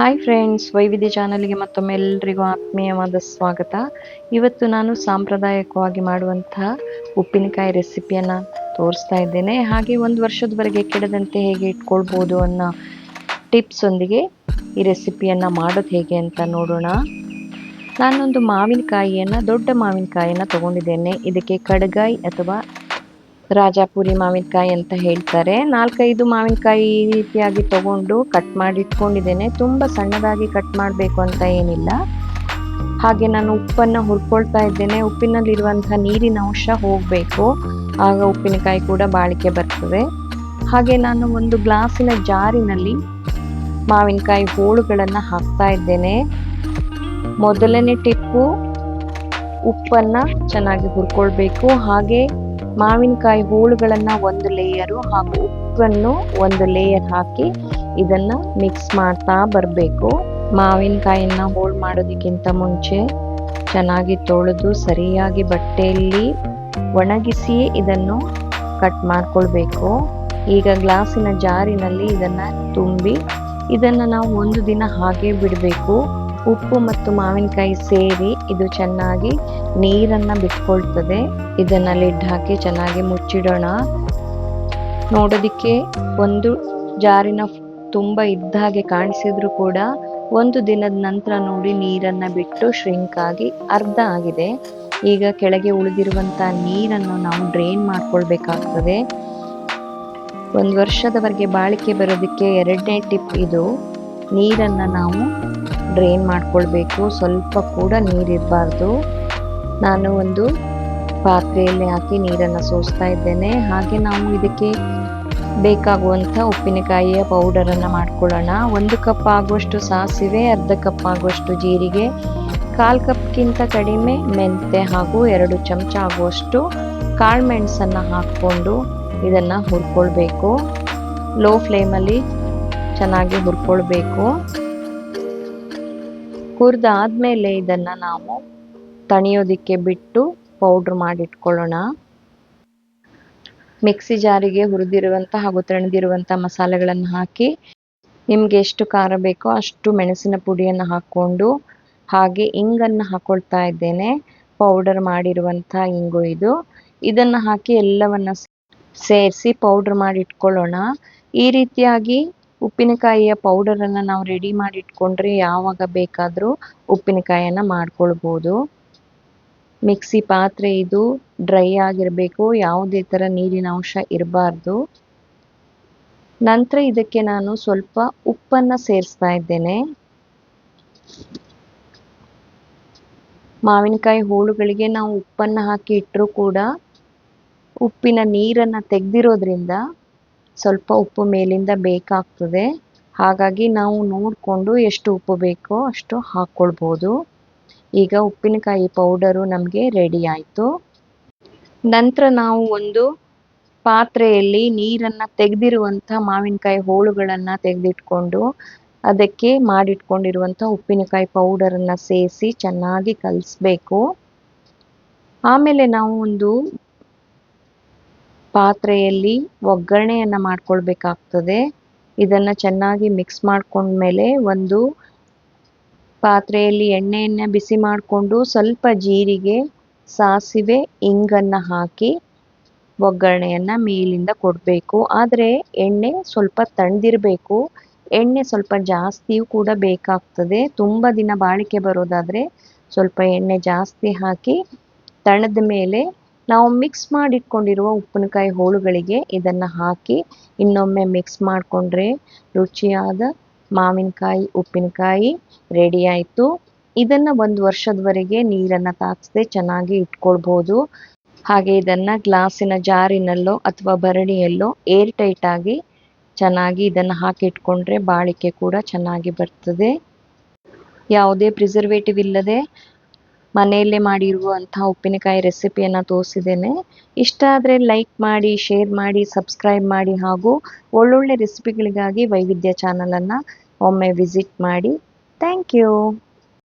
Hi friends ವೈವಿಧ್ಯ ಚಾನಲ್ಗೆ ಮತ್ತೊಮ್ಮೆ ಎಲ್ಲರಿಗೂ ಆತ್ಮೀಯವಾದ ಸ್ವಾಗತ. ಇವತ್ತು ನಾನು ಸಾಂಪ್ರದಾಯಿಕವಾಗಿ ಮಾಡುವಂತಹ ಉಪ್ಪಿನಕಾಯಿ ರೆಸಿಪಿಯನ್ನು ತೋರಿಸ್ತಾ ಇದ್ದೇನೆ. ಹಾಗೆ ಒಂದು ವರ್ಷದವರೆಗೆ ಕೆಡದಂತೆ ಹೇಗೆ ಇಟ್ಕೊಳ್ಬೋದು ಅನ್ನೋ ಟಿಪ್ಸ್ ಒಂದಿಗೆ ಈ ರೆಸಿಪಿಯನ್ನು ಮಾಡೋದು ಹೇಗೆ ಅಂತ ನೋಡೋಣ. ನಾನೊಂದು ಮಾವಿನಕಾಯಿಯನ್ನು, ದೊಡ್ಡ ಮಾವಿನಕಾಯಿಯನ್ನು ತಗೊಂಡಿದ್ದೇನೆ. ಇದಕ್ಕೆ ಕಡಗಾಯಿ ಅಥವಾ ರಾಜಾಪುರಿ ಮಾವಿನಕಾಯಿ ಅಂತ ಹೇಳ್ತಾರೆ. ನಾಲ್ಕೈದು ಮಾವಿನಕಾಯಿ ಈ ರೀತಿಯಾಗಿ ತಗೊಂಡು ಕಟ್ ಮಾಡಿ ಇಟ್ಕೊಂಡಿದ್ದೇನೆ. ತುಂಬ ಸಣ್ಣದಾಗಿ ಕಟ್ ಮಾಡಬೇಕು ಅಂತ ಏನಿಲ್ಲ. ಹಾಗೆ ನಾನು ಉಪ್ಪನ್ನು ಹುರ್ಕೊಳ್ತಾ ಇದ್ದೇನೆ. ಉಪ್ಪಿನಲ್ಲಿರುವಂಥ ನೀರಿನ ಅಂಶ ಹೋಗಬೇಕು. ಆಗ ಉಪ್ಪಿನಕಾಯಿ ಕೂಡ ಬಾಳಿಕೆ ಬರ್ತದೆ. ಹಾಗೆ ನಾನು ಒಂದು ಗ್ಲಾಸಿನ ಜಾರಿನಲ್ಲಿ ಮಾವಿನಕಾಯಿ ಹೋಳುಗಳನ್ನು ಹಾಕ್ತಾ ಇದ್ದೇನೆ. ಮೊದಲನೇ ಟಿಪ್ಪು ಉಪ್ಪನ್ನು ಚೆನ್ನಾಗಿ ಹುರ್ಕೊಳ್ಬೇಕು. ಹಾಗೆ ಮಾವಿನಕಾಯಿ ಹೋಳುಗಳನ್ನು ಒಂದು ಲೇಯರು ಹಾಗೂ ಉಪ್ಪನ್ನು ಒಂದು ಲೇಯರ್ ಹಾಕಿ ಇದನ್ನ ಮಿಕ್ಸ್ ಮಾಡ್ತಾ ಬರಬೇಕು. ಮಾವಿನಕಾಯಿನ ಹೋಳು ಮಾಡೋದಕ್ಕಿಂತ ಮುಂಚೆ ಚೆನ್ನಾಗಿ ತೊಳೆದು ಸರಿಯಾಗಿ ಬಟ್ಟೆಯಲ್ಲಿ ಒಣಗಿಸಿ ಇದನ್ನು ಕಟ್ ಮಾಡ್ಕೊಳ್ಬೇಕು. ಈಗ ಗ್ಲಾಸಿನ ಜಾರಿನಲ್ಲಿ ಇದನ್ನ ತುಂಬಿ ಇದನ್ನ ನಾವು ಒಂದು ದಿನ ಹಾಗೆ ಬಿಡಬೇಕು. ಉಪ್ಪು ಮತ್ತು ಮಾವಿನಕಾಯಿ ಸೇರಿ ಇದು ಚೆನ್ನಾಗಿ ನೀರನ್ನ ಬಿಟ್ಕೊಳ್ತದೆ. ಇದನ್ನ ಲಿಡ್ ಹಾಕಿ ಚೆನ್ನಾಗಿ ಮುಚ್ಚಿಡೋಣ. ನೋಡೋದಿಕ್ಕೆ ಒಂದು ಜಾರಿನ ತುಂಬ ಇದ್ದ ಹಾಗೆ ಕಾಣಿಸಿದ್ರು ಕೂಡ. ಒಂದು ದಿನದ ನಂತರ ನೋಡಿ ನೀರನ್ನ ಬಿಟ್ಟು ಶ್ರಿಂಕ್ ಆಗಿ ಅರ್ಧ ಆಗಿದೆ. ಈಗ ಕೆಳಗೆ ಉಳಿದಿರುವಂತ ನೀರನ್ನು ನಾವು ಡ್ರೈನ್ ಮಾಡ್ಕೊಳ್ಬೇಕಾಗ್ತದೆ. ಒಂದು ವರ್ಷದವರೆಗೆ ಬಾಳಿಕೆ ಬರೋದಕ್ಕೆ ಎರಡನೇ ಟಿಪ್ ಇದು. ನೀರನ್ನು ನಾವು ಡ್ರೈನ್ ಮಾಡ್ಕೊಳ್ಬೇಕು. ಸ್ವಲ್ಪ ಕೂಡ ನೀರಿರಬಾರ್ದು ನಾನು ಒಂದು ಪಾತ್ರೆಯಲ್ಲಿ ಹಾಕಿ ನೀರನ್ನು ಸೋಸ್ತಾ ಇದ್ದೇನೆ. ಹಾಗೆ ನಾವು ಇದಕ್ಕೆ ಬೇಕಾಗುವಂಥ ಉಪ್ಪಿನಕಾಯಿಯ ಪೌಡರನ್ನು ಮಾಡ್ಕೊಳ್ಳೋಣ. ಒಂದು ಕಪ್ ಆಗುವಷ್ಟು ಸಾಸಿವೆ, ಅರ್ಧ ಕಪ್ ಆಗುವಷ್ಟು ಜೀರಿಗೆ, ಕಾಲು ಕಪ್ಗಿಂತ ಕಡಿಮೆ ಮೆಂತೆ ಹಾಗೂ ಎರಡು ಚಮಚ ಆಗುವಷ್ಟು ಕಾಳು ಮೆಣಸನ್ನು ಹಾಕ್ಕೊಂಡು ಇದನ್ನು ಹುರ್ಕೊಳ್ಬೇಕು. ಲೋ ಫ್ಲೇಮಲ್ಲಿ ಚೆನ್ನಾಗಿ ಹುರ್ಕೊಳ್ಬೇಕು. ಹುರಿದಾದ್ಮೇಲೆ ಇದನ್ನು ನಾವು ತಣಿಯೋದಿಕ್ಕೆ ಬಿಟ್ಟು ಪೌಡ್ರ್ ಮಾಡಿಟ್ಕೊಳ್ಳೋಣ. ಮಿಕ್ಸಿ ಜಾರಿಗೆ ಹುರಿದಿರುವಂಥ ಹಾಗೂ ತಣಿದಿರುವಂಥ ಮಸಾಲೆಗಳನ್ನು ಹಾಕಿ ನಿಮಗೆ ಎಷ್ಟು ಖಾರ ಬೇಕೋ ಅಷ್ಟು ಮೆಣಸಿನ ಪುಡಿಯನ್ನು ಹಾಕ್ಕೊಂಡು ಹಾಗೆ ಇಂಗನ್ನು ಹಾಕೊಳ್ತಾ ಇದ್ದೇನೆ. ಪೌಡರ್ ಮಾಡಿರುವಂಥ ಇಂಗು ಇದು. ಇದನ್ನು ಹಾಕಿ ಎಲ್ಲವನ್ನ ಸೇರಿಸಿ ಪೌಡರ್ ಮಾಡಿ ಇಟ್ಕೊಳ್ಳೋಣ ಈ ರೀತಿಯಾಗಿ ಉಪ್ಪಿನಕಾಯಿಯ ಪೌಡರನ್ನು ನಾವು ರೆಡಿ ಮಾಡಿ ಇಟ್ಕೊಂಡ್ರೆ ಯಾವಾಗ ಬೇಕಾದರೂ ಉಪ್ಪಿನಕಾಯಿಯನ್ನ ಮಾಡ್ಕೊಳ್ಬೋದು. ಮಿಕ್ಸಿ ಪಾತ್ರೆ ಇದು ಡ್ರೈ ಆಗಿರಬೇಕು, ಯಾವುದೇ ಥರ ನೀರಿನ ಅಂಶ ಇರಬಾರ್ದು. ನಂತರ ಇದಕ್ಕೆ ನಾನು ಸ್ವಲ್ಪ ಉಪ್ಪನ್ನು ಸೇರಿಸ್ತಾ ಇದ್ದೇನೆ. ಮಾವಿನಕಾಯಿ ಹೋಳುಗಳಿಗೆ ನಾವು ಉಪ್ಪನ್ನು ಹಾಕಿ ಇಟ್ಟರೂ ಕೂಡ ಉಪ್ಪಿನ ನೀರನ್ನು ತೆಗೆದಿರೋದ್ರಿಂದ ಸ್ವಲ್ಪ ಉಪ್ಪು ಮೇಲಿಂದ ಬೇಕಾಗ್ತದೆ. ಹಾಗಾಗಿ ನಾವು ನೋಡಿಕೊಂಡು ಎಷ್ಟು ಉಪ್ಪು ಬೇಕೋ ಅಷ್ಟು ಹಾಕ್ಕೊಳ್ಬೋದು. ಈಗ ಉಪ್ಪಿನಕಾಯಿ ಪೌಡರು ನಮಗೆ ರೆಡಿ ಆಯಿತು. ನಂತರ ನಾವು ಒಂದು ಪಾತ್ರೆಯಲ್ಲಿ ನೀರನ್ನು ತೆಗೆದಿರುವಂಥ ಮಾವಿನಕಾಯಿ ಹೋಳುಗಳನ್ನು ತೆಗೆದಿಟ್ಕೊಂಡು ಅದಕ್ಕೆ ಮಾಡಿಟ್ಕೊಂಡಿರುವಂಥ ಉಪ್ಪಿನಕಾಯಿ ಪೌಡರನ್ನು ಸೇರಿಸಿ ಚೆನ್ನಾಗಿ ಕಲಿಸ್ಬೇಕು. ಆಮೇಲೆ ನಾವು ಒಂದು ಪಾತ್ರೆಯಲ್ಲಿ ಒಗ್ಗರಣೆಯನ್ನು ಮಾಡ್ಕೊಳ್ಬೇಕಾಗ್ತದೆ. ಇದನ್ನು ಚೆನ್ನಾಗಿ ಮಿಕ್ಸ್ ಮಾಡ್ಕೊಂಡ್ಮೇಲೆ ಒಂದು ಪಾತ್ರೆಯಲ್ಲಿ ಎಣ್ಣೆಯನ್ನು ಬಿಸಿ ಮಾಡಿಕೊಂಡು ಸ್ವಲ್ಪ ಜೀರಿಗೆ, ಸಾಸಿವೆ, ಇಂಗನ್ನು ಹಾಕಿ ಒಗ್ಗರಣೆಯನ್ನು ಮೇಲಿಂದ ಕೊಡಬೇಕು. ಆದರೆ ಎಣ್ಣೆ ಸ್ವಲ್ಪ ತಣ್ಣದಿರಬೇಕು ಎಣ್ಣೆ ಸ್ವಲ್ಪ ಜಾಸ್ತಿಯೂ ಕೂಡ ಬೇಕಾಗ್ತದೆ. ತುಂಬ ದಿನ ಬಾಳಿಕೆ ಬರೋದಾದರೆ ಸ್ವಲ್ಪ ಎಣ್ಣೆ ಜಾಸ್ತಿ ಹಾಕಿ ತಣದ ಮೇಲೆ ನಾವು ಮಿಕ್ಸ್ ಮಾಡಿಟ್ಕೊಂಡಿರುವ ಉಪ್ಪಿನಕಾಯಿ ಹೋಳುಗಳಿಗೆ ಇದನ್ನು ಹಾಕಿ ಇನ್ನೊಮ್ಮೆ ಮಿಕ್ಸ್ ಮಾಡಿಕೊಂಡ್ರೆ ರುಚಿಯಾದ ಮಾವಿನಕಾಯಿ, ಉಪ್ಪಿನಕಾಯಿ ರೆಡಿ ಆಯಿತು. ಇದನ್ನು ಒಂದು ವರ್ಷದವರೆಗೆ ನೀರನ್ನು ತಾಗಿಸದೆ ಚೆನ್ನಾಗಿ ಇಟ್ಕೊಳ್ಬೋದು. ಹಾಗೆ ಇದನ್ನು ಗ್ಲಾಸಿನ ಜಾರಿನಲ್ಲೋ ಅಥವಾ ಬರಣಿಯಲ್ಲೋ ಏರ್ ಟೈಟ್ ಆಗಿ ಚೆನ್ನಾಗಿ ಇದನ್ನು ಹಾಕಿ ಇಟ್ಕೊಂಡ್ರೆ ಬಾಳಿಕೆ ಕೂಡ ಚೆನ್ನಾಗಿ ಬರ್ತದೆ. ಯಾವುದೇ ಪ್ರಿಸರ್ವೇಟಿವ್ ಇಲ್ಲದೆ ಮನೆಯಲ್ಲೇ ಮಾಡಿರುವಂತಹ ಉಪ್ಪಿನಕಾಯಿ ರೆಸಿಪಿಯನ್ನು ತೋರಿಸಿದ್ದೇನೆ. ಇಷ್ಟ ಆದರೆ ಲೈಕ್ ಮಾಡಿ ಶೇರ್ ಮಾಡಿ ಸಬ್ಸ್ಕ್ರೈಬ್ ಮಾಡಿ ಹಾಗೂ ಒಳ್ಳೊಳ್ಳೆ ರೆಸಿಪಿಗಳಿಗಾಗಿ ವೈವಿಧ್ಯ ಚಾನಲನ್ನು ಒಮ್ಮೆ ವಿಸಿಟ್ ಮಾಡಿ. Thank you